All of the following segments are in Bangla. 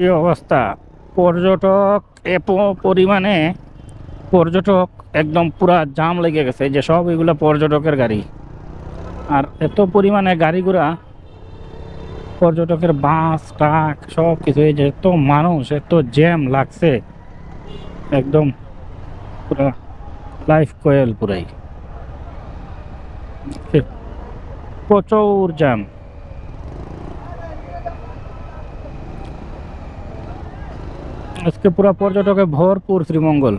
কি অবস্থা। পর্যটক এত পরিমাণে পর্যটক একদম পুরা জাম লেগে গেছে যে সব এগুলো পর্যটকের গাড়ি। আর এত পরিমাণে গাড়ি ঘোড়া পর্যটকের বাস, ট্রাক সব কিছু এই যে এত মানুষ, এত জ্যাম লাগছে। একদম পুরা লাইফ কোয়েল পুরাই। প্রচুর জ্যাম। আজকে পুরা পর্যটকে ভরপুর শ্রীমঙ্গল।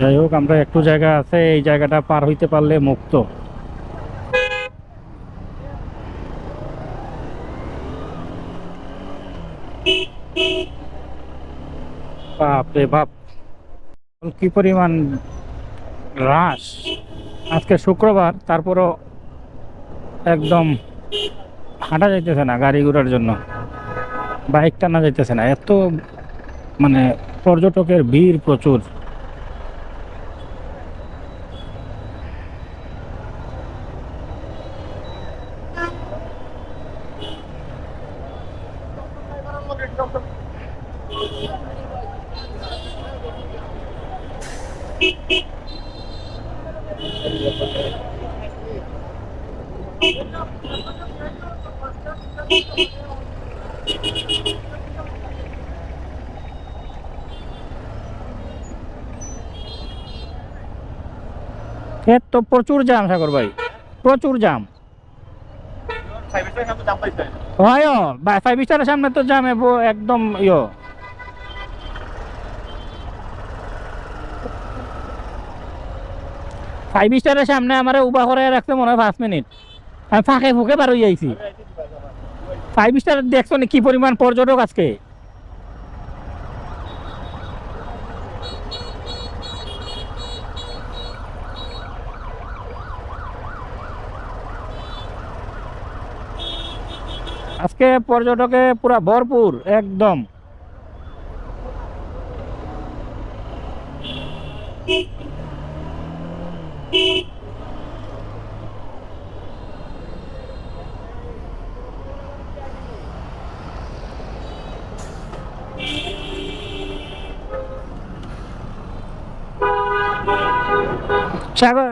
যাই হোক, আমরা একটু জায়গা আছে, এই জায়গাটা পার হইতে পারলে মুক্ত। বাপরে বাপ। কি পরিমাণ হ্রাস আজকে শুক্রবার, তারপরও একদম হাঁটা যাইতেছে না গাড়ি ঘোড়ার জন্য। বাইক টানা যাইতেছে না। এত মানে পর্যটকের ভিড় প্রচুর। এ তো প্রচুর জাম সাগর ভাই। প্রচুর জাম হয় ফাইভ স্টারের সামনে তো জাম একদম ইয়ো। ফাইভ স্টারের সামনে আমার উবা করে রাখতে মনে হয় পাঁচ মিনিট। আমি ফাঁকে ফুঁকে বার হয়ে যাইছি ফাইভ স্টার দেখছ নি কি পরিমাণ পর্যটক আজকে? আজকে পর্যটকে পুরা ভরপুর, একদম। সাগর